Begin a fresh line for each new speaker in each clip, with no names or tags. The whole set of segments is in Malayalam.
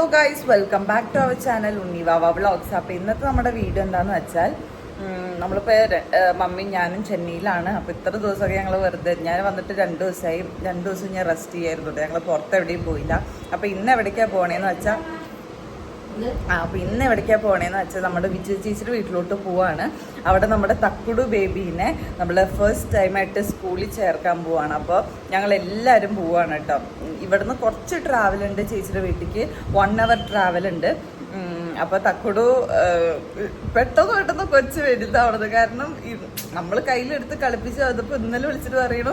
Hello guys welcome back to our channel Unnivava vlogs അപ്പോൾ ഇന്നത്തെ നമ്മുടെ വീഡിയോ എന്താണെന്ന് വെച്ചാൽ നമ്മളിപ്പോൾ മമ്മി ഞാനും ചെന്നൈയിലാണ്. അപ്പോൾ ഇത്ര ദിവസമൊക്കെ ഞങ്ങൾ വെറുതെ ഞാൻ വന്നിട്ട് രണ്ട് ദിവസമായി രണ്ട് ദിവസം ഞാൻ റെസ്റ്റ് ചെയ്യായിരുന്നു. ഞങ്ങൾ പുറത്ത് എവിടെയും പോയില്ല. അപ്പോൾ ഇന്ന് എവിടേക്കാണ് പോകണേന്ന് വെച്ചാൽ ആ അപ്പോൾ ഇന്ന് എവിടേക്കാണ് പോണേന്ന് വെച്ചാൽ നമ്മുടെ വിജയ ചേച്ചിയുടെ വീട്ടിലോട്ട് പോവാണ്. അവിടെ നമ്മുടെ തക്കുടു ബേബീനെ നമ്മൾ ഫസ്റ്റ് ടൈമായിട്ട് സ്കൂളിൽ ചേർക്കാൻ പോവാണ്. അപ്പോൾ ഞങ്ങൾ എല്ലാവരും പോവാണ് കേട്ടോ. ഇവിടുന്ന് കുറച്ച് ട്രാവൽ ഉണ്ട് ചേച്ചിയുടെ വീട്ടിലേക്ക് വൺ അവർ ട്രാവൽ ഉണ്ട്. അപ്പോൾ തക്കുടു പെട്ടെന്ന് പെട്ടെന്ന് കൊച്ച് വലുതാവണത്. കാരണം നമ്മൾ കയ്യിലെടുത്ത് കളിപ്പിച്ച് അതിപ്പോ ഇന്നലെ വിളിച്ചിട്ട് പറയണു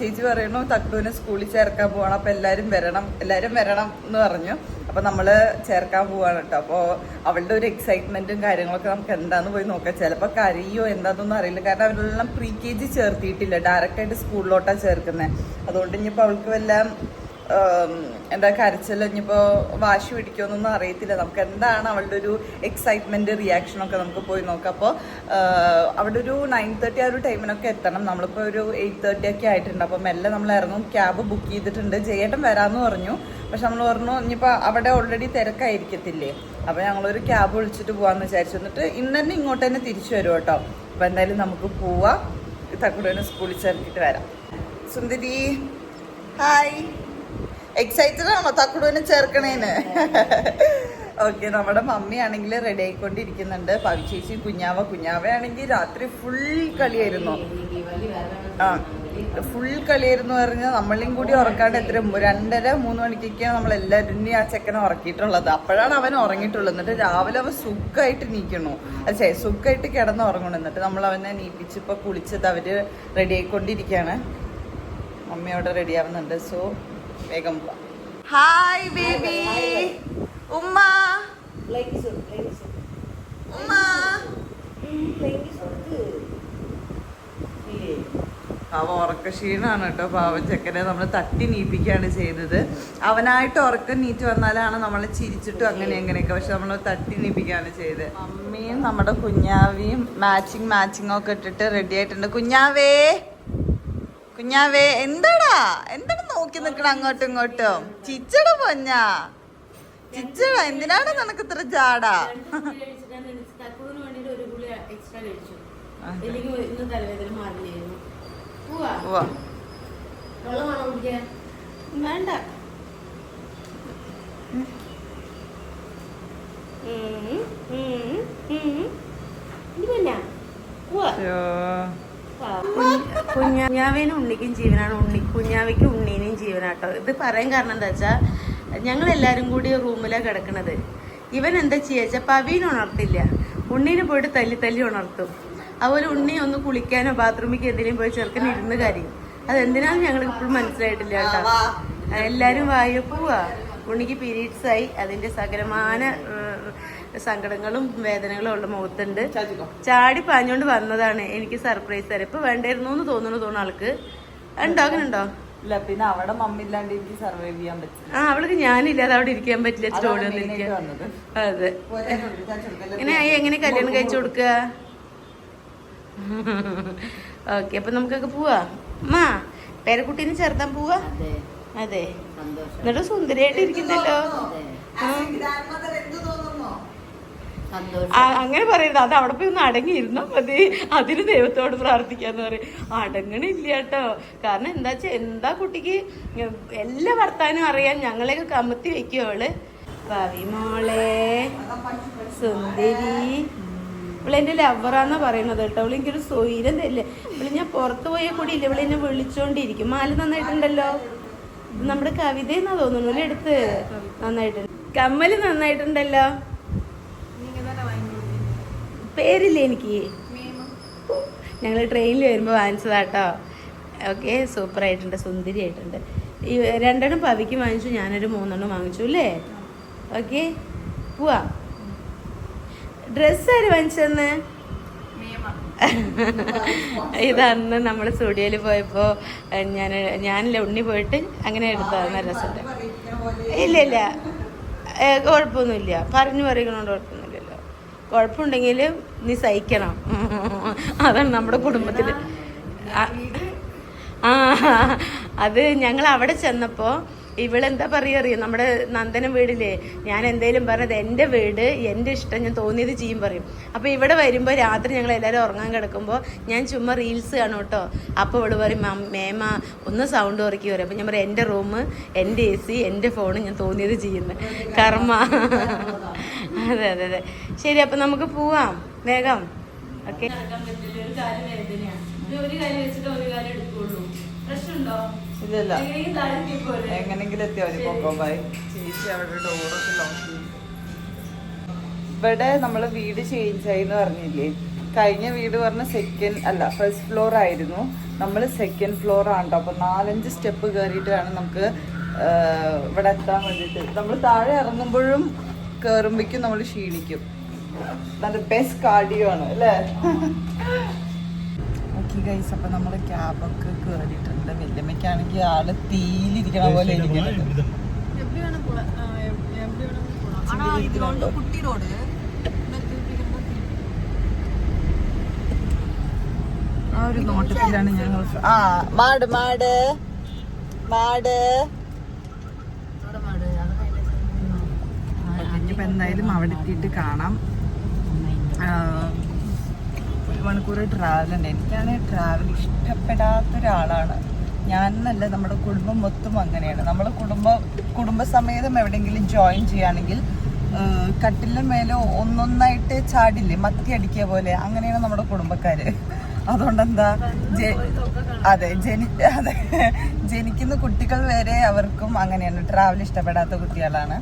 ചേച്ചി പറയണു തക്കുവിനെ സ്കൂളിൽ ചേർക്കാൻ പോവാണ് അപ്പൊ എല്ലാരും വരണം എല്ലാരും വരണം എന്ന് പറഞ്ഞു. അപ്പൊ നമ്മൾ ചേർക്കാൻ പോവാണ് കേട്ടോ. അപ്പോൾ അവളുടെ ഒരു എക്സൈറ്റ്മെന്റും കാര്യങ്ങളൊക്കെ നമുക്ക് എന്താന്ന് പോയി നോക്കാം. ചിലപ്പോൾ കരയോ എന്താണെന്നൊന്നും അറിയില്ല. കാരണം അവരെല്ലാം പ്രീ കെ ജി ചേർത്തിയിട്ടില്ല ഡയറക്റ്റായിട്ട് സ്കൂളിലോട്ടാണ് ചേർക്കുന്നത് അതുകൊണ്ട് ഇനിയിപ്പോൾ അവൾക്ക് വല്ല എന്താ കരച്ചിൽ വാശി പിടിക്കുമെന്നൊന്നും അറിയത്തില്ല. നമുക്ക് എന്താണ് അവളുടെ ഒരു എക്സൈറ്റ്മെന്റ് റിയാക്ഷൻ ഒക്കെ നമുക്ക് പോയി നോക്കാം. അപ്പോൾ അവിടെ ഒരു നയൻ തേർട്ടി ആ ഒരു ടൈമിനൊക്കെ എത്തണം. നമ്മളിപ്പോൾ ഒരു എയ്റ്റ് തേർട്ടി ഒക്കെ ആയിട്ടുണ്ട്. അപ്പോൾ മെല്ലെ നമ്മൾ ഇറങ്ങും. ക്യാബ് ബുക്ക് ചെയ്തിട്ടുണ്ട്. ജയേട്ടൻ വരാമെന്ന് പറഞ്ഞു. പക്ഷെ നമ്മൾ പറഞ്ഞു ഇനിയിപ്പോൾ അവിടെ ഓൾറെഡി തിരക്കായിരിക്കത്തില്ലേ? അപ്പോൾ ഞങ്ങളൊരു ക്യാബ് വിളിച്ചിട്ട് പോകാമെന്ന് വിചാരിച്ചു. എന്നിട്ട് ഇന്ന് തന്നെ ഇങ്ങോട്ട് തന്നെ തിരിച്ചു വരും കേട്ടോ. അപ്പോൾ എന്തായാലും നമുക്ക് പോവാം. തക്കുടനെ സ്കൂളിൽ ചേർത്തിട്ട് വരാം. സുന്ദരി ഹായ് എക്സൈറ്റഡ് ആണോ? തക്കുടുവിനെ ചേർക്കണേന് ഓക്കെ നമ്മുടെ മമ്മി ആണെങ്കിൽ റെഡി ആയിക്കൊണ്ടിരിക്കുന്നുണ്ട്. പവിശേഷി കുഞ്ഞാവ കുഞ്ഞാവയാണെങ്കിൽ രാത്രി ഫുൾ കളിയായിരുന്നു. ആ ഫുൾ കളിയായിരുന്നു പറഞ്ഞാൽ നമ്മളെയും കൂടി ഉറക്കാണ്ട് എത്ര രണ്ടര മൂന്ന് മണിക്കൊക്കെയാണ് നമ്മൾ എല്ലാവരും ഇനി ആ ചെക്കനെ ഉറക്കിയിട്ടുള്ളത്. അപ്പോഴാണ് അവൻ ഉറങ്ങിയിട്ടുള്ളത്. എന്നിട്ട് രാവിലെ അവൻ സുഖമായിട്ട് നീക്കണു അച്ഛേ സുഖമായിട്ട് കിടന്ന് ഉറങ്ങണം എന്നിട്ട് നമ്മൾ അവനെ നീപ്പിച്ച് ഇപ്പോൾ കുളിച്ചത് അവർ റെഡി ആയിക്കൊണ്ടിരിക്കുകയാണ്. മമ്മിയോടെ അവിടെ റെഡി ആവുന്നുണ്ട്. സോ വേഗം ഹായ് ബേബി ഉമ്മ. ഉമ്മ. അവ ഉറക്ക ക്ഷീണാണ് കേട്ടോ. പാവം ചെക്കനെ നമ്മൾ തട്ടി നീപ്പിക്കുകയാണ് ചെയ്തത്. അവനായിട്ട് ഉറക്കം നീറ്റ് വന്നാലാണ് നമ്മൾ ചിരിച്ചിട്ടും അങ്ങനെ എങ്ങനെയൊക്കെ. പക്ഷെ നമ്മൾ തട്ടി നീപ്പിക്കുകയാണ് ചെയ്തത്. അമ്മയും നമ്മുടെ കുഞ്ഞാവിയും മാച്ചിങ് മാച്ചിങ് ഒക്കെ ഇട്ടിട്ട് റെഡി ആയിട്ടുണ്ട്. കുഞ്ഞാവേ. കുഞ്ഞാവേ എന്താടാ? എന്താണ് നോക്കി നിൽക്കണം അങ്ങോട്ടും ഇങ്ങോട്ടും? ചിച്ചട പൊന്നാ. ചിച്ചട എന്തിനാണ് നിനക്ക് ഇത്ര ചാടാ
തക്കുവിന് ഉം ഉം കുടിക്കാൻ വേണ്ട ഉം, ഉം, ഉം. ഇത് പിന്നെ പോവാ
ശ്ശോ.
കുഞ്ഞാവേനും ഉണ്ണിക്കും ജീവനാണ്. ഉണ്ണി കുഞ്ഞാവിക്ക് ഉണ്ണീനും ജീവനാട്ടോ. ഇത് പറയാൻ കാരണം എന്താ വെച്ചാൽ ഞങ്ങൾ എല്ലാവരും കൂടി റൂമിലാണ് കിടക്കണത്. ഇവൻ എന്താ ചെയ്യാച്ച പവീനെ ഉണർത്തില്ല. ഉണ്ണീനെ പോയിട്ട് തല്ലി തല്ലി ഉണർത്തും. അതുപോലെ ഉണ്ണി ഒന്ന് കുളിക്കാനോ ബാത്റൂമിലേക്ക് എന്തിനേലും പോയി ചെറുക്കൻ ഇരുന്ന് കാര്യം. അതെന്തിനാണെന്ന് ഞങ്ങൾക്ക് ഇപ്പോഴും മനസ്സിലായിട്ടില്ല കേട്ടോ. എല്ലാവരും പോവാ. ഉണ്ണിക്ക് പീരീഡ്സ് ആയി അതിന്റെ സകലമാന സങ്കടങ്ങളും വേദനകളും ഉള്ള മുഖത്തുണ്ട്. ചാടി പാഞ്ഞോണ്ട് വന്നതാണ് എനിക്ക് സർപ്രൈസ് തരാം ഇപ്പൊ വേണ്ടായിരുന്നു എന്ന് തോന്നുന്നു തോന്നുന്നു ആൾക്ക്. ഉണ്ടോ? അങ്ങനെ ഉണ്ടോ
ഇല്ല പിന്നെ അവിടെ മമ്മി ഇല്ലാണ്ട് എനിക്ക് സർവൈവ് ചെയ്യാൻ പറ്റില്ല.
ആ അവൾക്ക് ഞാനില്ലാതെ അവിടെ ഇരിക്കാൻ പറ്റില്ല.
main
ഒന്നും
വന്നത്.
അതെ? ഇങ്ങനെ എങ്ങനെ കല്യാണം കഴിച്ചു കൊടുക്കുക ഓക്കെ അപ്പൊ നമുക്കൊക്കെ പോവാ. മാ പേരക്കുട്ടീനെ ചേർത്താൻ പോവാ?
അതെ.
എന്നിട്ട് സുന്ദരിയായിട്ട് ഇരിക്കുന്നല്ലോ അങ്ങനെ പറയരുത്. അത് അവിടെ പോയി ഒന്ന് അടങ്ങിയിരുന്നാ മതി. അതിന് ദൈവത്തോട് പ്രാർത്ഥിക്കാന്ന് പറയും. അടങ്ങണില്ല കേട്ടോ. കാരണം എന്താ വെച്ചാ എന്താ കുട്ടിക്ക് എല്ലാ വർത്താനം അറിയാൻ ഞങ്ങളെയൊക്കെ കമത്തി വെക്കും അവൾ. മോളെ സുന്ദരി. ഇവളെന്റെ ലവറാന്നാ പറയണത് കേട്ടോ. അവൾ എനിക്കൊരു സ്വൈരം തരില്ല? ഇവൾ ഞാൻ പുറത്തു പോയ കൂടി ഇല്ല ഇവളെന്നെ വിളിച്ചോണ്ടിരിക്കും. മാല നന്നായിട്ടുണ്ടല്ലോ? ഇത് കവിത എന്നാ തോന്നുന്നു അല്ലേ? എടുത്ത് നന്നായിട്ടുണ്ട്. കമ്മൽ നന്നായിട്ടുണ്ടല്ലോ. പേരില്ലേ എനിക്ക്? ഞങ്ങൾ ട്രെയിനിൽ വരുമ്പോൾ വാങ്ങിച്ചതാട്ടോ. ഓക്കെ സൂപ്പർ ആയിട്ടുണ്ട് സുന്ദരി ആയിട്ടുണ്ട്. ഈ രണ്ടെണ്ണം പവിക്ക് വാങ്ങിച്ചു ഞാനൊരു മൂന്നെണ്ണം വാങ്ങിച്ചു അല്ലേ? ഓക്കെ പോവാ. ഡ്രസ്സ് ആര് വാങ്ങിച്ചെന്ന്? ഇതന്ന് നമ്മൾ സ്റ്റുഡിയോയിൽ പോയപ്പോൾ ഞാൻ ഞാനില്ല ഉണ്ണി പോയിട്ട് അങ്ങനെ എടുത്തതാണ്
പറയിപ്പിക്കണ
ഇല്ല ഇല്ല. കുഴപ്പമൊന്നുമില്ല. പറഞ്ഞു പറയുന്നതുകൊണ്ട് കുഴപ്പമൊന്നുമില്ലല്ലോ. കുഴപ്പമുണ്ടെങ്കിൽ നീ സഹിക്കണം. അതാണ് നമ്മുടെ കുടുംബത്തിൽ ആ അത് ഞങ്ങൾ അവിടെ ചെന്നപ്പോൾ ഇവളെന്താ പറയുക അറിയോ? നമ്മുടെ നന്ദനം വീടില്ലേ? ഞാൻ എന്തേലും പറഞ്ഞത് എന്റെ വീട് എന്റെ ഇഷ്ടം ഞാൻ തോന്നിയത് ചെയ്യും പറയും. അപ്പോൾ ഇവിടെ വരുമ്പോൾ രാത്രി ഞങ്ങൾ എല്ലാവരും ഉറങ്ങാൻ കിടക്കുമ്പോൾ ഞാൻ ചുമ്മാ റീൽസ് കാണും കേട്ടോ. അപ്പോൾ ഇവൾ പറയും "മം- മേമ ഒന്ന് സൗണ്ട് ഉറക്കി വരും. അപ്പോൾ ഞാൻ പറയും എന്റെ റൂം എന്റെ എ സി എന്റെ ഫോൺ ഞാൻ തോന്നിയത് ചെയ്യുന്നത് കർമ്മ. അതെ അതെ അതെ. ശരി അപ്പം നമുക്ക് പോവാം. വേഗം. ഓക്കെ. ഒരു കാര്യം വെച്ചിട്ട് ഒരു കാര്യം എടുക്കുള്ളൂ. പ്രശ്നമുണ്ടോ?
ഇല്ലല്ല. എങ്ങനെങ്കിലും എത്തിയാൽ മതി കൊക്കോബായ് ചേച്ചി അവിടെ ഡോറൊക്കെ ലോക്ക് ചെയ്യും ഇവിടെ നമ്മൾ വീട് ചേഞ്ച് ആയി എന്ന് പറഞ്ഞില്ലേ? കഴിഞ്ഞ വീട് പറഞ്ഞ സെക്കൻഡ് അല്ല ഫസ്റ്റ് ഫ്ലോർ ആയിരുന്നു. നമ്മൾ സെക്കൻഡ് ഫ്ലോർ ആണ് ട്ടോ. അപ്പൊ നാലഞ്ച് സ്റ്റെപ്പ് കയറിയിട്ട് വേണം നമുക്ക് ഇവിടെ എത്താൻ വേണ്ടിയിട്ട് നമ്മൾ താഴെ ഇറങ്ങുമ്പോഴും കയറുമ്പോഴേക്കും നമ്മൾ ക്ഷീണിക്കും. നല്ല ബെസ്റ്റ് കാർഡിയോ ആണ് അല്ലേ? ഓക്കെ ഗൈസ് അപ്പൊ നമ്മൾ ക്യാബൊക്കെ കേറിയിട്ടുണ്ട്. വല്യമ്മയ്ക്കാണെങ്കിൽ ആൾ തീയിലിരിക്കണ പോലെ ഇരിക്കുന്നത് ആ ഒരു നോട്ടത്തിലാണ് ഞങ്ങൾ ആ മാട് മാട് മാട്. ഇനിയിപ്പോ എന്തായാലും അവിടെ എത്തിയിട്ട് കാണാം. മണിക്കൂർ ട്രാവൽ ഉണ്ട്. ട്രാവൽ ഇഷ്ടപ്പെടാത്ത ഒരാളാണ് ഞാൻ എന്നല്ല നമ്മുടെ കുടുംബം മൊത്തം അങ്ങനെയാണ്. നമ്മൾ കുടുംബ കുടുംബസമേതം എവിടെയെങ്കിലും ജോയിൻ ചെയ്യുകയാണെങ്കിൽ കട്ടിലിന് മേലെ ഒന്നൊന്നായിട്ട് ചാടില്ലേ മത്തി അടിക്കുക പോലെ അങ്ങനെയാണ് നമ്മുടെ കുടുംബക്കാര്. അതുകൊണ്ട് എന്താ അതെ ജനി അതെ ജനിക്കുന്ന കുട്ടികൾ വരെ അവർക്കും അങ്ങനെയാണ്. ട്രാവൽ ഇഷ്ടപ്പെടാത്ത കുട്ടികളാണ്.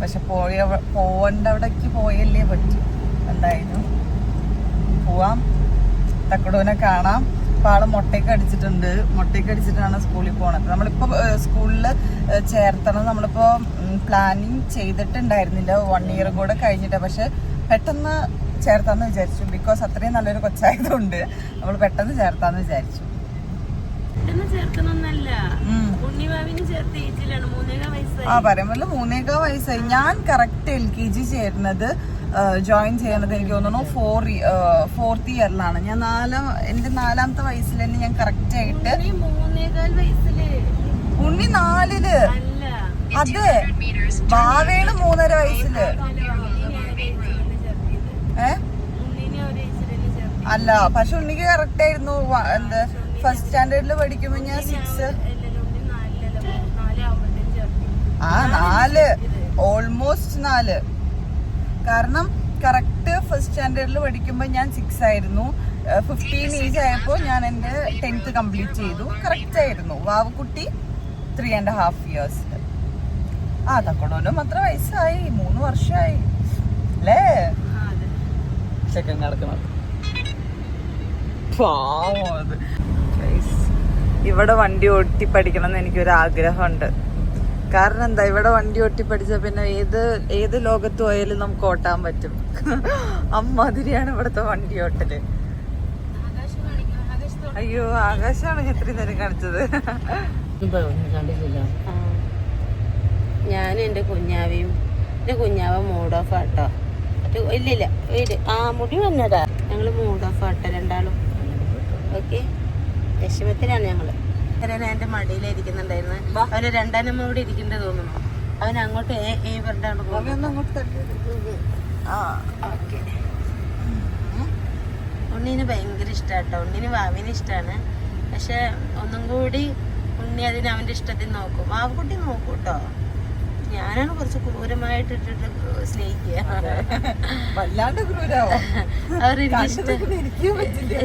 പക്ഷെ പോയ പോവേണ്ട അവിടേക്ക് പോയല്ലേ പറ്റൂ. എന്തായാലും പോവാം. തക്കടൂനെ കാണാം. ഇപ്പൊ ആൾ മുട്ടയൊക്കെ അടിച്ചിട്ടുണ്ട്. മുട്ടയൊക്കെ അടിച്ചിട്ടാണ് സ്കൂളിൽ പോണത്. നമ്മളിപ്പോ സ്കൂളിൽ ചേർത്തണം. നമ്മളിപ്പോ പ്ലാനിങ് ചെയ്തിട്ടുണ്ടായിരുന്നില്ല. വൺ ഇയർ കൂടെ കഴിഞ്ഞിട്ട്. പക്ഷെ പെട്ടെന്ന് ചേർത്താന്ന് വിചാരിച്ചു. ബിക്കോസ് അത്രയും നല്ലൊരു കൊച്ചായതുകൊണ്ട് നമ്മൾ പെട്ടെന്ന് ചേർത്താന്ന് വിചാരിച്ചു. ആ പറയുമ്പോൾ മൂന്നേക്കാ വയസ്സായി. ഞാൻ കറക്റ്റ് എൽ കെ ജി ചേരുന്നത് ജോയിൻ ചെയ്യണത് എനിക്ക് തോന്നുന്നു ഫോർ ഫോർത്ത് ഇയറിലാണ് ഞാൻ നാലാം എന്റെ നാലാമത്തെ വയസ്സിൽ തന്നെ ഞാൻ കറക്റ്റ് ആയിട്ട്
ഉണ്ണി നാലിൽ.
അത് ഭാവേണ് മൂന്നര വയസ്സിൽ. ഏ? അല്ല പക്ഷെ ഉണ്ണിക്ക് കറക്റ്റ് ആയിരുന്നു. എന്ത് ഫസ്റ്റ് സ്റ്റാൻഡേർഡിൽ പഠിക്കുമ്പോ ഞാൻ സിക്സ് ആ നാല്. ഓൾമോസ്റ്റ് നാല്. കാരണം കറക്റ്റ് ഫസ്റ്റ് സ്റ്റാൻഡേർഡിൽ പഠിക്കുമ്പോൾ ഞാൻ സിക്സ് ആയിരുന്നു. ഫിഫ്റ്റീൻ ഏജ് ആയപ്പോൾ ഞാൻ എന്റെ ടെൻത്ത് കംപ്ലീറ്റ് ചെയ്തു. കറക്റ്റ് ആയിരുന്നു. വാവുകുട്ടി ത്രീ ആൻഡ് ഹാഫ് ഇയേഴ്സ് ആ തക്കടോനും അത്ര വയസ്സായി. മൂന്ന് വർഷമായി അല്ലേ ചെക്കൻ നടക്കണം പാവം അത്. ഇവിടെ വണ്ടി ഓട്ടി പഠിക്കണം എന്ന് എനിക്കൊരു ആഗ്രഹമുണ്ട് കാരണം എന്താ ഇവിടെ വണ്ടി ഓട്ടി പഠിച്ച പിന്നെ ഏത് ഏത് ലോകത്ത് പോയാലും നമുക്ക് ഓട്ടാൻ പറ്റും. അമ്മാതിരിയാണ് ഇവിടുത്തെ വണ്ടി
ഓട്ടൽ.
അയ്യോ ആകാശമാണ് ഞാൻ ഇത്രയും നേരം കാണിച്ചത്.
ഞാനും എന്റെ കുഞ്ഞാവിയും എന്റെ കുഞ്ഞാവ മൂഡ് ഓഫ് ആട്ടോ. ഇല്ലില്ല വീട്. ആ മുടി വന്നതാ. ഞങ്ങൾ മൂഡ് ഓഫ് ആട്ടോ രണ്ടാളും. ഓക്കെ വിഷമത്തിലാണ് ഞങ്ങൾ എന്റെ മടിയിലിരിക്കുന്നുണ്ടായിരുന്നു. അവർ രണ്ടാനമ്മ കൂടി ഇരിക്കേണ്ടത് തോന്നുന്നു. അവൻ അങ്ങോട്ട് ഏ പറഞ്ഞാണ് ഉണ്ണീന് ഭയങ്കര ഇഷ്ടാട്ടോ. ഉണ്ണീന് വാവിന് ഇഷ്ടാണ്. പക്ഷെ ഒന്നും കൂടി ഉണ്ണി അതിന് അവന്റെ ഇഷ്ടത്തിൽ നോക്കും. വാവുകുട്ടി നോക്കും കേട്ടോ ഞാനാണ് കുറച്ച് ക്രൂരമായിട്ട് ഇട്ടിട്ട് സ്നേഹിക്കുക. അവർ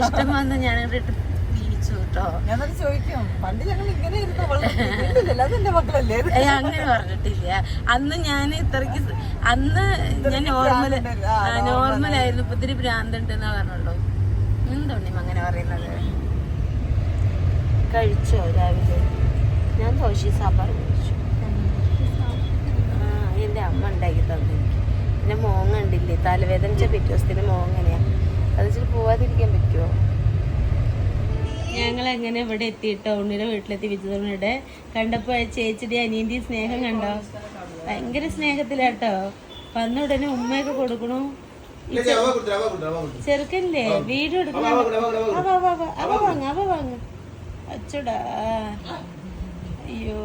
ഇഷ്ടം വന്ന് ഞാനിട്ട് ഇട്ട് കേട്ടോ.
ഞാനത് ചോദിക്കും. പണ്ട് ഞങ്ങൾ ഇങ്ങനെ ഇരുന്നു വളർന്നില്ലല്ലോ അതെന്റെ മക്കളല്ലേ?
അങ്ങനെ പറഞ്ഞിട്ടില്ല. അന്ന് ഞാൻ ഇത്രക്ക് അന്ന് ഞാൻ നോർമൽ നോർമൽ ആയിരുന്നു ഇപ്പൊ ഇത്തിരി ഭ്രാന്തുണ്ട് എന്നാ പറഞ്ഞുള്ളൂ എന്തോണി അങ്ങനെ പറയുന്നത്? കഴിച്ചോ രാവിലെ? ഞാൻ ദോശ സാമ്പാർ കഴിച്ചു. എന്റെ എന്റെ അമ്മ ഉണ്ടാക്കി തന്നു പിന്നെ മോങ്ങ ഉണ്ടില്ലേ തലവേദന പിറ്റേ ദിവസത്തിന് മോങ്ങനെയാ അത് വെച്ചിട്ട് പോവാതിരിക്കാൻ പറ്റുമോ ഞങ്ങൾ എങ്ങനെ ഇവിടെ എത്തിയിട്ടോ? ഉണ്ണിയുടെ വീട്ടിലെത്തി വിജയതോണിയുടെ കണ്ടപ്പോ ആ ചേച്ചിയുടെ അനിയന്റെ സ്നേഹം കണ്ടോ? ഭയങ്കര സ്നേഹത്തിലാട്ടോ വന്ന ഉടനെ ഉമ്മയൊക്കെ കൊടുക്കണു. ചെറുക്കല്ലേ വീട് എടുക്കണ അവ വാങ്ങ അവ വാങ്ങ. അച്ചടാ.
അയ്യോ.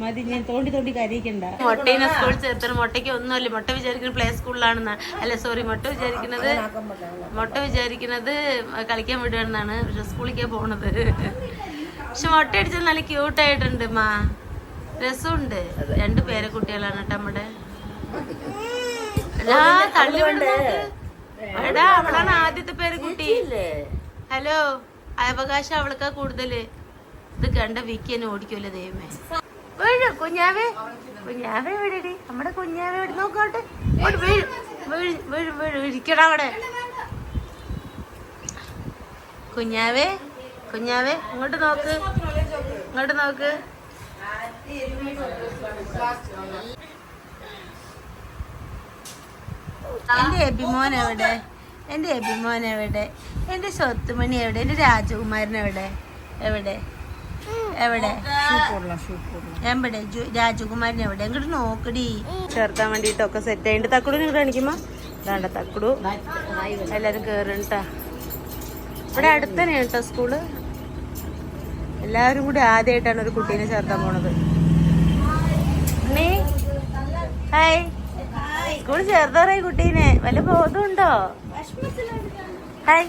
മതി ഞാൻ തോണ്ടി തോണ്ടി കരയിക്കണ്ട. മുട്ടേനെ സ്കൂളിൽ ചേർത്തണം മുട്ടയ്ക്ക് ഒന്നുമല്ല മുട്ട വിചാരിക്കുന്നത് പ്ലേ സ്കൂളിലാണെന്ന് അല്ല സോറി മുട്ട വിചാരിക്കുന്നത് മുട്ട വിചാരിക്കുന്നത് കളിക്കാൻ വിടുകയാണെന്നാണ്. പക്ഷെ സ്കൂളിലേക്കാ പോണത്. പക്ഷെ മുട്ട അടിച്ചത് നല്ല ക്യൂട്ടായിട്ടുണ്ട് മാ. രസമുണ്ട്. രണ്ട് പേരെ കുട്ടികളാണ് കേട്ടോ നമ്മുടെ. തള്ളി. എടാ അവളാണ് ആദ്യത്തെ പേര് കുട്ടി. ഹലോ അവകാശം അവൾക്കാ കൂടുതൽ. ഇത് കണ്ട വിക്കി എന്നെ ഓടിക്കുമല്ലോ ദൈവമേ. വീഴു കുഞ്ഞാവേ. കുഞ്ഞാവേ വീഴടി നമ്മുടെ കുഞ്ഞാവേ ഇവിടെ നോക്കോട്ടെ. വീഴ് വീഴ് വീഴ് വീഴ് അവിടെ. കുഞ്ഞാവേ കുഞ്ഞാവേ ഇങ്ങോട്ട് നോക്ക്. ഇങ്ങോട്ട് നോക്ക്. എന്റെ അഭിമോൻ എവിടെ? എന്റെ അഭിമോൻ എവിടെ? എന്റെ സ്വത്തുമണി എവിടെ? എന്റെ രാജകുമാരൻ എവിടെ? എവിടെ? എവിടെ? എവിടെ? രാജകുമാരൻ എവിടെ? ഇങ്ങോട്ട് നോക്കടി. ചേർക്കാൻ വേണ്ടിട്ടൊക്കെ സെറ്റ് ആയിട്ട് തക്കുടു നിങ്ങൾ കാണിക്കുമ്പോ വേണ്ട തക്കുടു. എല്ലാരും കേറണ്ടാ ഇവിടെ അടുത്തന്നെ കേട്ടോ സ്കൂൾ എല്ലാവരും കൂടി ആദ്യമായിട്ടാണ് ഒരു കുട്ടീനെ ചേർക്കാൻ പോണത്. ഹായ് സ്കൂളിൽ ചേർത്താറായി കുട്ടീനെ. വല്ല ബോധമുണ്ടോ ഹായ്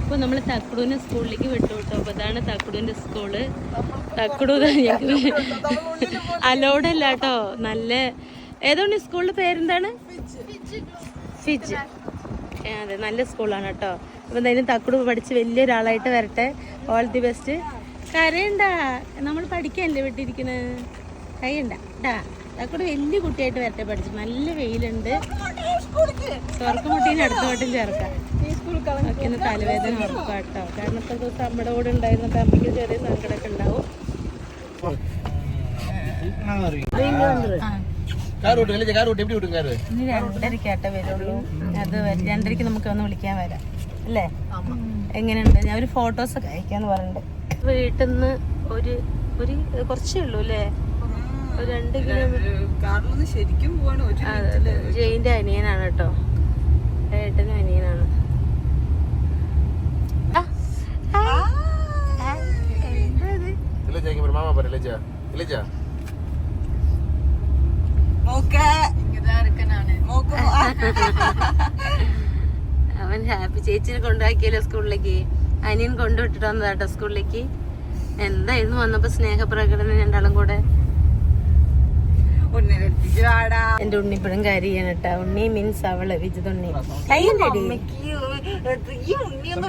അപ്പോൾ നമ്മൾ തക്കുടൂനെ സ്കൂളിലേക്ക് വിട്ടു കേട്ടോ. അപ്പോൾ ഇതാണ് തക്കുടൂന്റെ സ്കൂൾ. തക്കുടു അലോഡ് അല്ല കേട്ടോ. നല്ല ഏതുകൊണ്ട് സ്കൂളിന്റെ പേരെന്താണ്? ഫിജ്. അതെ നല്ല സ്കൂളാണ് കേട്ടോ. അപ്പോൾ എന്തായാലും തക്കുടു പഠിച്ച് വലിയ വലിയൊരാളായിട്ട് വരട്ടെ. ഓൾ ദി ബെസ്റ്റ് കരയണ്ട. നമ്മൾ പഠിക്കാനല്ലേ വിട്ടിരിക്കുന്നത് കൈയണ്ട അതൊക്കെ വലിയ കുട്ടിയായിട്ട് വരട്ടെ പഠിച്ചു. നല്ല വെയിലുണ്ട്. സ്വർക്കമുട്ടീനെ അടുത്ത വട്ടം ചേർക്കാം. ഒക്കെ തലവേദന ഉറപ്പാട്ടോ കാരണം ഇത്ര ദിവസം നമ്മുടെ കൂടെ ഉണ്ടായിരുന്നപ്പോൾ അമ്മയ്ക്ക് ചെറിയ സങ്കടമൊക്കെ ഉണ്ടാവും. അത് രണ്ടരക്ക് നമുക്ക് ഒന്ന് വിളിക്കാൻ വരാം. അല്ലേ? എങ്ങനെയുണ്ട്? ഞാൻ ഒരു ഫോട്ടോസ് ഒക്കെ അയക്കാന്ന് പറഞ്ഞിട്ടുണ്ട് വീട്ടിൽ നിന്ന് ഒരു ഒരു കുറച്ചേ ഉള്ളൂ അല്ലേ? രണ്ട് കിലോമീറ്റർ
ശരിക്കും
ജയിന്റെ അനിയനാണ് കേട്ടോ. ഏട്ടന് അനിയനാണ്. അവൻ ഹാപ്പി ചേച്ചിനെ കൊണ്ടാക്കിയല്ലോ സ്കൂളിലേക്ക്. അനിയൻ കൊണ്ടുവിട്ടിട്ട് സ്കൂളിലേക്ക്. എന്തായിരുന്നു വന്നപ്പോ സ്നേഹപ്രകടനം രണ്ടാളും കൂടെ?
ഉണ്ണിനെടുത്തിട്ട് ഉണ്ണി
എന്റെ ഉണ്ണിപ്പഴം കരിയാണ് കേട്ടാ. ഉണ്ണി മീൻസ് അവൾ വിജിതുണ്ണി. കയ്യല്ലടി
ഈ ഉണ്ണിയൊന്ന്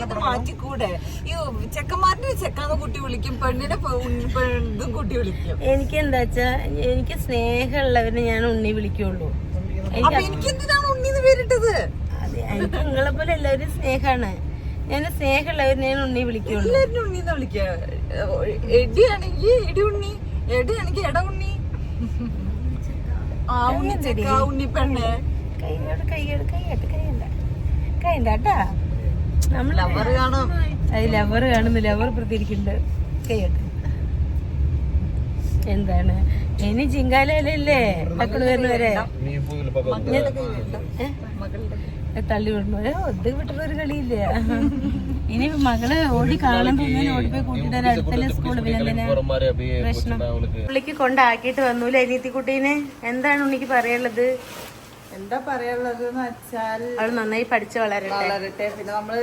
എന്റെ മാറ്റിക്കൂടെ? ഈ ചെക്കന്മാരുടെ ചെക്കാന്ന് കുട്ടി വിളിക്കും പെണ്ണിനെ ഉണ്ണി കുട്ടി വിളിക്കും.
എനിക്ക് എന്താ വെച്ചാ എനിക്ക് സ്നേഹമുള്ളവരെ ഞാൻ ഉണ്ണി വിളിക്കുള്ളൂ. എനിക്ക്
ഉണ്ണി എന്ന് പേരിട്ടത്?
അതെ, എനിക്ക് നിങ്ങളെ പോലെ എല്ലാവരും സ്നേഹാണ്. ഞാൻ സ്നേഹമുള്ളവരെ ഞാൻ ഉണ്ണി വിളിക്കുള്ളൂ.
ഉണ്ണി എന്ന് വിളിക്കാണെങ്കിൽ എടിയാണെങ്കിൽ എടി ഉണ്ണി. എടി എനിക്ക് എട ഉണ്ണി. ആ ഉണ്ണി ചെടി ആ ഉണ്ണി പെണ്ണ്.
കൈയോട് കൈയോട് കൈയാട്ട് കൈയണ്ട കൈയണ്ട കേട്ടാ നമ്മൾ
ലവർ കാണും.
അത് ലവർ കാണുന്നു. ലവർ പ്രതിരിക്കുന്നുണ്ട് കൈയോട്ട് എന്താണ്? ഇനി ചിങ്കാലല്ലേ മക്കൾ വരുന്നവരെ? തള്ളി വിടുന്നവരെ ഒതുക്കി വിട്ടുള്ള ഒരു കളിയില്ല? ഇനി മകൾ ഓടി കാണുമ്പോ ഇങ്ങനെ ഓടിപ്പോയി കൂട്ടിട്ട് അടുത്തല്ലേ
സ്കൂൾ പ്രശ്നം.
പുള്ളിക്ക് കൊണ്ടാക്കിയിട്ട് വന്നൂല അനിയത്തി കുട്ടീനെ എന്താണ് ഉണ്ണിക്ക് പറയാനുള്ളത്?
എന്താ പറയാനുള്ളത് വെച്ചാൽ
അവൾ നന്നായി പഠിച്ചു വളരട്ടെ.
വളരട്ടെ. പിന്നെ നമ്മൾ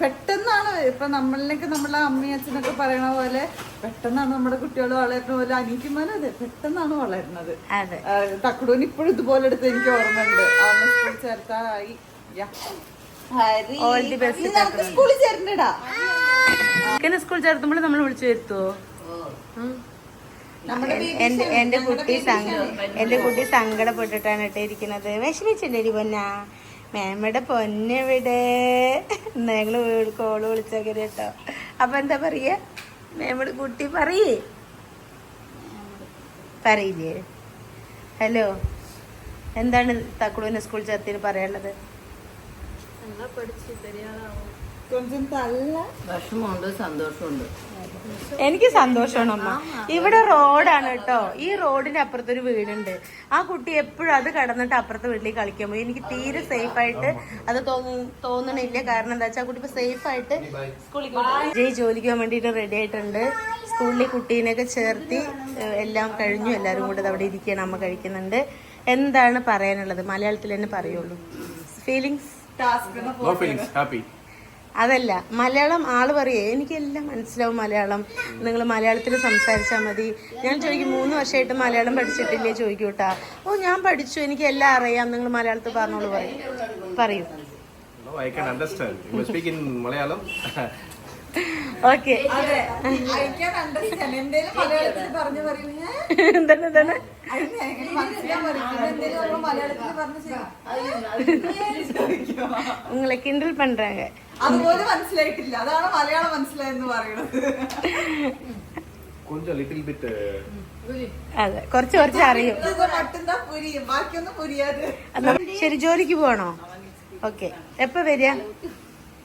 പെട്ടെന്നാണ് ഇപ്പൊ നമ്മളിലേക്ക് നമ്മളെ അമ്മയും അച്ഛനൊക്കെ പറയണ പോലെ പെട്ടെന്നാണ് നമ്മുടെ കുട്ടികൾ വളരുന്ന പോലെ അനിയത്തിമാരും അതെ പെട്ടെന്നാണ് വളരുന്നത്. തക്കുടൂന് ഇപ്പോഴും ഇതുപോലെ എടുത്ത് എനിക്ക് ഓർമ്മയുണ്ട്. ആ ചേർത്തായി സ്കൂളിൽ
സ്കൂൾ ചേർത്തുമ്പോൾ നമ്മൾ വിളിച്ചു വരുത്തുവോ. എന്റെ കുട്ടി എന്റെ കുട്ടി സങ്കടപ്പെട്ടിട്ടാണ് കേട്ടോ ഇരിക്കുന്നത്. വിഷമിച്ചില്ലേ പൊന്ന? മേമ്മയുടെ പൊന്നെവിടെ? ഞങ്ങൾ വീട് കോൾ വിളിച്ചൊക്കെ കേട്ടോ. അപ്പൊ എന്താ പറയാ? മേമ്മയുടെ കുട്ടി പറയേ. പറയില്ലേ? ഹലോ എന്താണ് തക്കുളുവിനെ സ്കൂൾ ചേർത്തിന് പറയാനുള്ളത്?
വിഷമമുണ്ട് സന്തോഷമുണ്ട്.
എനിക്ക് സന്തോഷമാണ് അമ്മ ഇവിടെ റോഡാണ് കേട്ടോ. ഈ റോഡിന്റെ അപ്പുറത്തൊരു വീടുണ്ട്. ആ കുട്ടി എപ്പോഴും അത് കടന്നിട്ട് അപ്പുറത്തെ വീട്ടിൽ കളിക്കാൻ പോയി എനിക്ക് തീരെ സേഫ് ആയിട്ട് അത് തോന്നുന്നില്ല കാരണം എന്താ വെച്ചാൽ ആ കുട്ടി ഇപ്പൊ സേഫ് ആയിട്ട് സ്കൂളിൽ ജയ് ജോലിക്ക് പോകാൻ വേണ്ടിയിട്ട് റെഡി ആയിട്ടുണ്ട്. സ്കൂളിൽ കുട്ടീനെയൊക്കെ ചേർത്തി എല്ലാം കഴിഞ്ഞു. എല്ലാവരും കൂടെ അവിടെ ഇരിക്കുകയാണ്. അമ്മ കഴിക്കുന്നുണ്ട്. എന്താണ് പറയാനുള്ളത്? മലയാളത്തിൽ തന്നെ പറയുള്ളൂ. ഫീലിങ്സ്
നോ ഫീലിംഗ്സ് ഹാപ്പി
അതല്ല മലയാളം ആൾ പറയേ എനിക്കെല്ലാം മനസ്സിലാവും മലയാളം. നിങ്ങൾ മലയാളത്തിൽ സംസാരിച്ചാൽ മതി. ഞാൻ ചോദിക്കും മൂന്ന് വർഷമായിട്ട് മലയാളം പഠിച്ചിട്ടില്ലേ? ചോദിക്കൂട്ടാ കേട്ടാ ഓ ഞാൻ പഠിച്ചു. എനിക്ക് എല്ലാം അറിയാം. നിങ്ങൾ മലയാളത്തിൽ പറഞ്ഞോളൂ. പറയും. പറയൂ.
No
I can
understand you speak in Malayalam okay. തന്നെ തന്നെ
உங்களை கிண்டல் பண்றாங்க
അതുപോലെ മനസ്സിലായിട്ടില്ല. അതാണ് മലയാളം മനസ്സിലായെന്ന് പറയുന്നത്.
അതെ കുറച്ച് കുറച്ച് അറിയും.
ബാക്കിയൊന്നും പുരിയാതെ.
ശരി ജോലിക്ക് പോണോ? ഓക്കെ. എപ്പോ വരിക?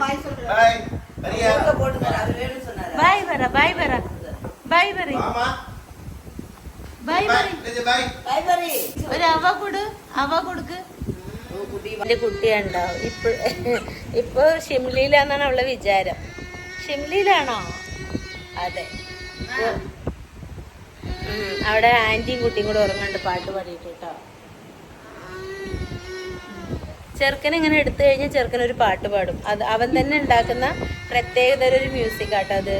பாய் சரியா
ബായ് പറ ബായ് പറ ബായ് പറ
மாமா
ബായ് പറ
பாய்
ഒരു അവ കൊടു അവ കൊടുക്ക് എന്റെ കുട്ടിയുണ്ടാവും ഇപ്പൊ ഇപ്പൊ ഷിംലിയിലാന്നാണ് അവളെ വിചാരം ഷിംലിയിലാണോ അതെ ഉം, അവിടെ ആന്റിയും കുട്ടിയും കൂടെ ഉറങ്ങാണ്ട് പാട്ട് പാടിയിട്ട് കേട്ടോ ചെറുക്കൻ ഇങ്ങനെ എടുത്തു കഴിഞ്ഞാൽ ചെറുക്കൻ ഒരു പാട്ട് പാടും. അത് അവൻ തന്നെ ഉണ്ടാക്കുന്ന പ്രത്യേകതര ഒരു മ്യൂസിക് ആട്ടോ അത്.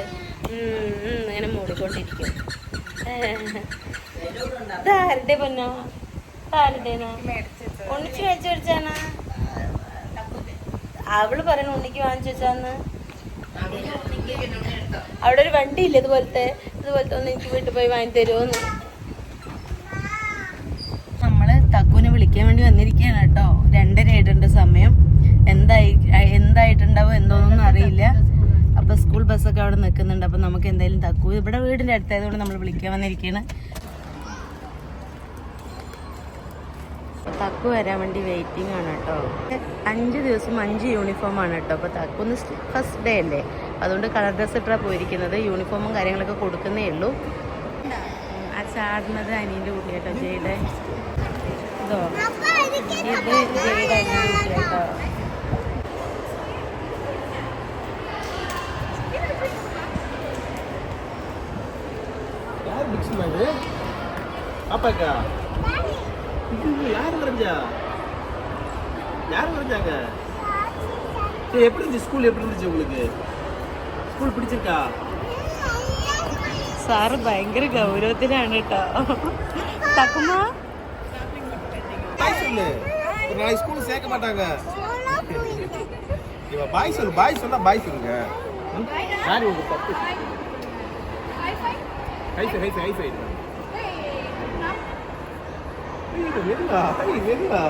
ഇങ്ങനെ മൂടിക്കൊണ്ടിരിക്കും. ആരുടെ പൊന്നോ? ആരുടേനോ ഉണ്ണിച്ച് മേടിച്ചു മേടിച്ചാണ് അവൾ പറയുന്നു ഉണ്ണിക്ക് വാങ്ങിച്ചു വെച്ചാന്ന് അവിടെ ഒരു വണ്ടി ഇല്ല ഇതുപോലത്തെ? ഇതുപോലത്തെ ഒന്ന് എനിക്ക് വീട്ടിൽ പോയി വാങ്ങി തരുമോന്ന് നമ്മൾ വിളിക്കാൻ വേണ്ടി വന്നിരിക്കുകയാണ് കേട്ടോ. രണ്ടര ആയിട്ടുണ്ട് സമയം. എന്തായി എന്തായിട്ടുണ്ടാവും എന്തോന്നൊന്നും അറിയില്ല. അപ്പൊ സ്കൂൾ ബസ്സൊക്കെ അവിടെ നിൽക്കുന്നുണ്ട്. അപ്പൊ നമുക്ക് എന്തായാലും തക്കൂ. ഇവിടെ വീടിന്റെ അടുത്തായതുകൊണ്ട് നമ്മൾ വിളിക്കാൻ വന്നിരിക്കുകയാണ് തക്കു വരാൻ വേണ്ടി വെയിറ്റിംഗ് ആണ് കേട്ടോ. അഞ്ച് ദിവസം അഞ്ച് യൂണിഫോം ആണ് കേട്ടോ. അപ്പോൾ തക്കുന്ന് ഫസ്റ്റ് ഡേ അല്ലേ? അതുകൊണ്ട് കളർ ഡ്രസ് ഇട്ടാ പോയിരിക്കുന്നത്. യൂണിഫോമും കാര്യങ്ങളൊക്കെ കൊടുക്കുന്നേ ഉള്ളൂ. ആ ചാടുന്നത് അനിയന്റെ കുട്ടി കേട്ടോ ജയുടെ ഇതോ ഇത് ജയുടെ അനിയൻ്റെ കുട്ടി കേട്ടോ
யார் பிக்ஸ் இது பாப்பாக்கா இது யார் வரைஞ்சா யார் வரைஞ்சாங்க சரி எப்படி இருந்துச்சு ஸ்கூல் எப்படி இருந்துச்சு உங்களுக்கு ஸ்கூல் பிடிச்சிருக்கா
സാറ് ഭയങ്കര ഗൗരവത്തിലാണ് കേട്ടോ തക്കുമ്മ
பாய் சொல்லு. ஒரு நாளைக்கு ஸ்கூல் சேர்க்க மாட்டாங்க. இவ பாய் சொல்லு பாய் சொன்னா பாய் சொல்லுங்க. யாரு உங்க தப்பு ஹை சை ஹை சை ஹை சை வெறுங்களா வெறுங்களா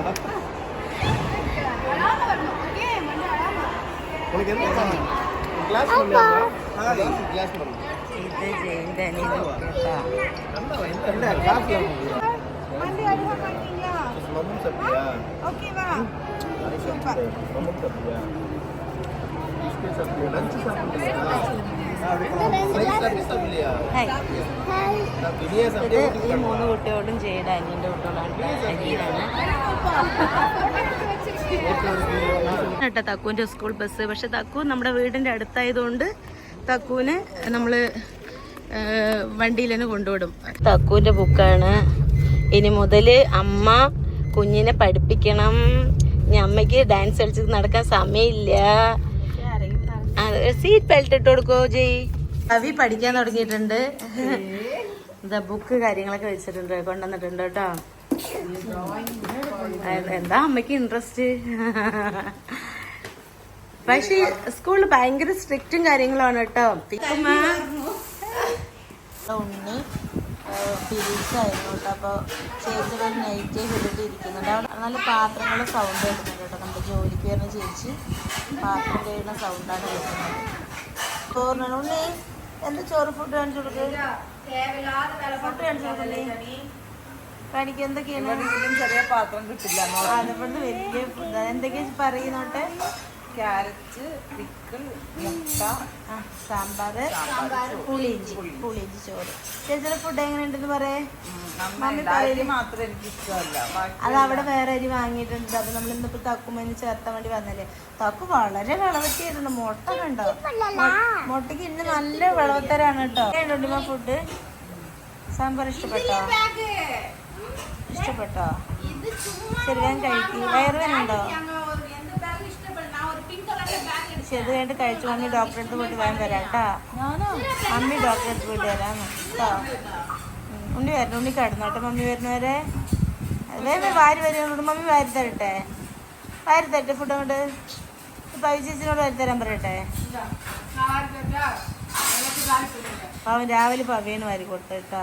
உனக்கு என்ன கிளாஸ் பண்ணுங்க கிளாஸ் மம்மு சாப்பிட்டியா மம்மு சாப்பிட்டியா பிஸ்கட் சாப்பிட்டியா லஞ்ச் சாப்பிட்டியா ஃப்ரைஸ் சாப்பிட்டியா
ഹായ്
பிரியா
ഇത്
சாப்பிட்டியா
ഈ മൂന്ന് കുട്ടിയോടും ജയുടെ അനിയൻ്റെ കുട്ടികളാണ് അനിയനാണ് കേട്ടോ തക്കുവിൻ്റെ സ്കൂൾ ബസ് പക്ഷെ തക്കു നമ്മുടെ വീടിൻ്റെ അടുത്തായതുകൊണ്ട്
തക്കുവിന് നമ്മൾ വണ്ടിയിൽ തന്നെ കൊണ്ടുവിടും തക്കുവിൻ്റെ ബുക്കാണ് ഇനി മുതൽ അമ്മ കുഞ്ഞിനെ പഠിപ്പിക്കണം. ഞമ്മക്ക് ഡാൻസ് കളിച്ച് നടക്കാൻ സമയമില്ല. സീറ്റ് ബെൽറ്റ് ഇട്ട് കൊടുക്കോ ജയ്? കവി പഠിക്കാൻ തുടങ്ങിയിട്ടുണ്ട്. എന്താ ബുക്ക് കാര്യങ്ങളൊക്കെ വെച്ചിട്ടുണ്ട്. കൊണ്ടുവന്നിട്ടുണ്ട് കേട്ടോ. എന്താ അമ്മയ്ക്ക് ഇൻട്രസ്റ്റ് പക്ഷെ സ്കൂളിൽ ഭയങ്കര സ്ട്രിക്റ്റും കാര്യങ്ങളുമാണ് കേട്ടോ. ഉണ്ണി പീരീഡ്സ് ആയിരുന്നു കേട്ടോ. അപ്പോൾ ചേച്ചി ഒരു നൈറ്റ് ഇട്ടിട്ട് ഇരിക്കുന്നുണ്ട് അവിടെ നല്ല പാത്രങ്ങൾ സൗണ്ട് കേൾക്കുന്നുണ്ട് കേട്ടോ. നമ്മുടെ ജോലിക്ക് വരുന്ന ചേച്ചി പാത്രം കഴിയുന്ന സൗണ്ടാണ് കേൾക്കുന്നത്. ഉണ്ണി? എന്താ ചോറ് ഫുഡ് കാണിച്ചു കൊടുക്കുക ഫുഡ് കാണിച്ചു കൊടുക്കല്ലേ കാണിക്കുക എന്തൊക്കെയാണ്?
ചെറിയ പാത്രം കിട്ടില്ല.
അതുകൊണ്ട് വലിയ ഫുഡ് എന്തൊക്കെയാ പറയുന്നോട്ടെ?
ക്യാരറ്റ് പിക്കിൾ മുട്ട
സാമ്പാർ പുളിയിഞ്ചി പുളിയിഞ്ചി ചോറ്. ചേച്ചിയുടെ ഫുഡ് എങ്ങനെയുണ്ടെന്ന് പറയേ? മമ്മി
നന്നായി മാത്രം എനിക്ക് ഇഷ്ടമല്ല.
അത് അവിടെ വേറെ അരി വാങ്ങിയിട്ടുണ്ട്. അപ്പൊ നമ്മൾ ഇന്നിപ്പോ തക്കുമേന്ന് ചേർത്താൻ വേണ്ടി വന്നല്ലേ. തക്കു വളരെ വിളവത്തിയായിരുന്നു മുട്ട കണ്ടോ? മുട്ടക്ക് ഇന്ന് നല്ല വിളവത്തരാണ് കേട്ടോ. എങ്ങനെയുണ്ട് ഫുഡ് സാമ്പാർ ഇഷ്ടപ്പെട്ടോ? ഇഷ്ടപ്പെട്ടോ? ശരി ഞാൻ കഴിക്കും. വയറുവേനുണ്ടോ ശരി അത് കഴിഞ്ഞിട്ട് കഴിച്ചു മമ്മി ഡോക്ടറെ അടുത്ത് പോയിട്ട് വേഗം വരാം കേട്ടോ. മമ്മി ഡോക്ടറെ അടുത്ത് പോയിട്ട് വരാം. കേട്ടോ. ഉണ്ണി വരണം ഉണ്ണി കിടന്നോട്ടെ മമ്മി വരുന്നവരെ. വേഗം വാരി വരുന്നുണ്ട് മമ്മി വാരി തരട്ടെ. വാരി തരട്ടെ ഫുഡ് കൊണ്ട് പവി ചേച്ചിനോട് വാരി തരാൻ പറയട്ടെ. അവൻ രാവിലെ പവേന്ന് വാരി കൊടുത്തു കേട്ടോ.